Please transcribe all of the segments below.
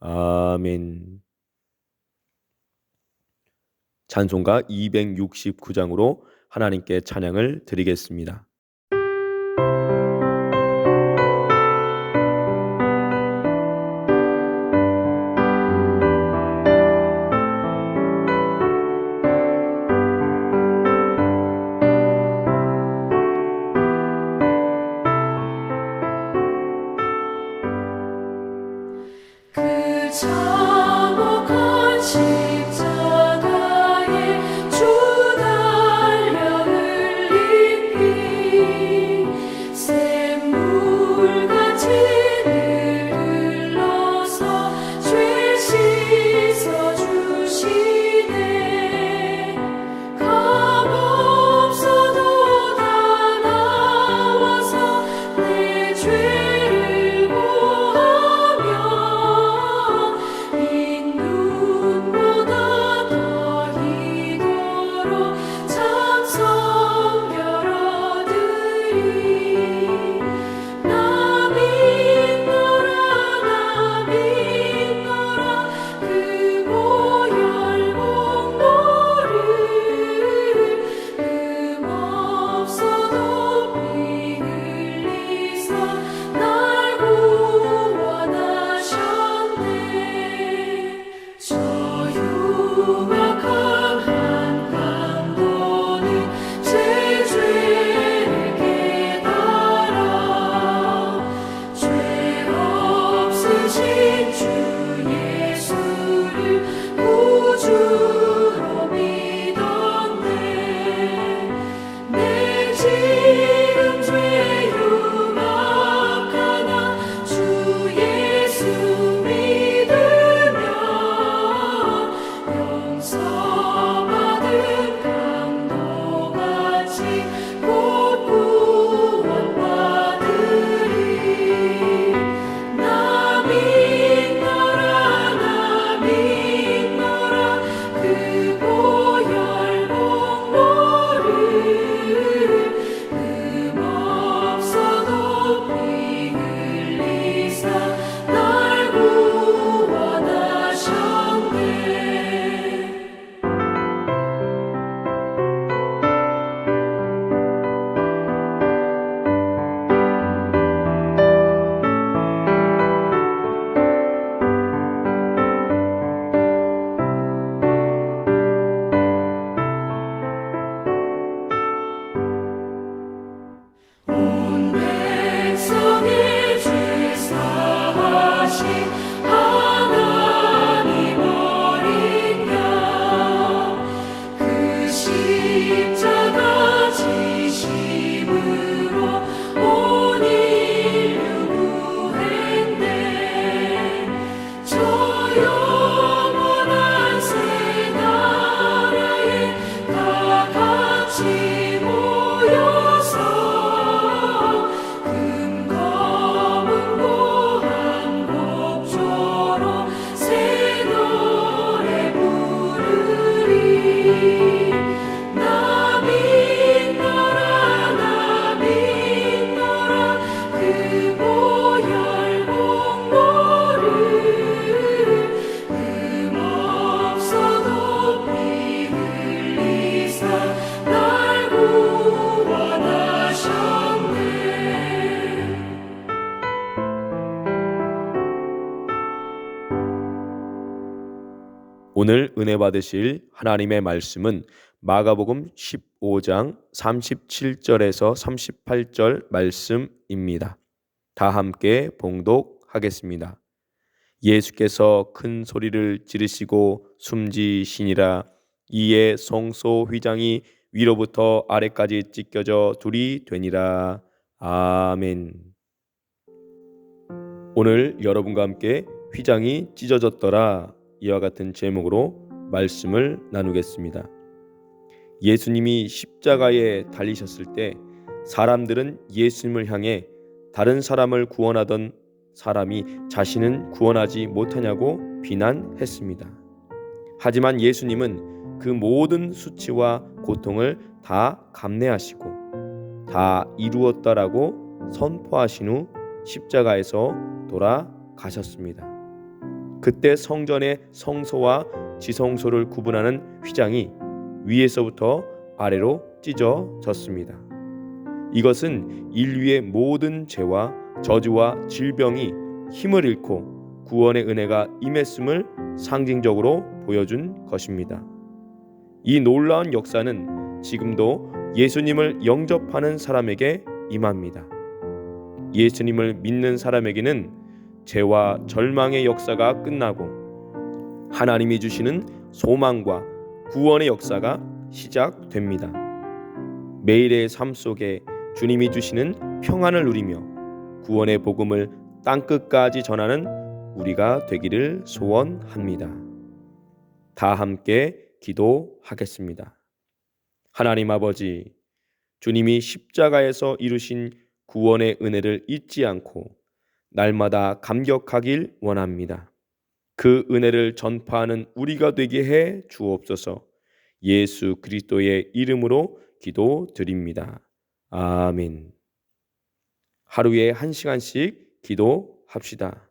아멘. 찬송가 269장으로 하나님께 찬양을 드리겠습니다. 오늘 은혜 받으실 하나님의 말씀은 마가복음 15장 37절에서 38절 말씀입니다. 다 함께 봉독하겠습니다. 예수께서 큰 소리를 지르시고 숨지시니라 이에 성소 휘장이 위로부터 아래까지 찢겨져 둘이 되니라 아멘. 오늘 여러분과 함께 휘장이 찢어졌더라 이와 같은 제목으로 말씀을 나누겠습니다. 예수님이 십자가에 달리셨을 때 사람들은 예수님을 향해 다른 사람을 구원하던 사람이 자신은 구원하지 못하냐고 비난했습니다. 하지만 예수님은 그 모든 수치와 고통을 다 감내하시고 다 이루었다라고 선포하신 후 십자가에서 돌아가셨습니다. 그때 성전의 성소와 지성소를 구분하는 휘장이 위에서부터 아래로 찢어졌습니다. 이것은 인류의 모든 죄와 저주와 질병이 힘을 잃고 구원의 은혜가 임했음을 상징적으로 보여준 것입니다. 이 놀라운 역사는 지금도 예수님을 영접하는 사람에게 임합니다. 예수님을 믿는 사람에게는 죄와 절망의 역사가 끝나고 하나님이 주시는 소망과 구원의 역사가 시작됩니다. 매일의 삶 속에 주님이 주시는 평안을 누리며 구원의 복음을 땅 끝까지 전하는 우리가 되기를 소원합니다. 다 함께 기도하겠습니다. 하나님 아버지, 주님이 십자가에서 이루신 구원의 은혜를 잊지 않고 날마다 감격하길 원합니다. 그 은혜를 전파하는 우리가 되게 해 주옵소서. 예수 그리스도의 이름으로 기도드립니다. 아멘. 하루에 한 시간씩 기도합시다.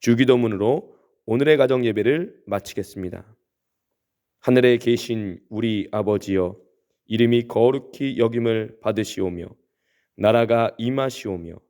주기도문으로 오늘의 가정 예배를 마치겠습니다. 하늘에 계신 우리 아버지여 이름이 거룩히 여김을 받으시오며 나라가 임하시오며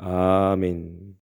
아멘.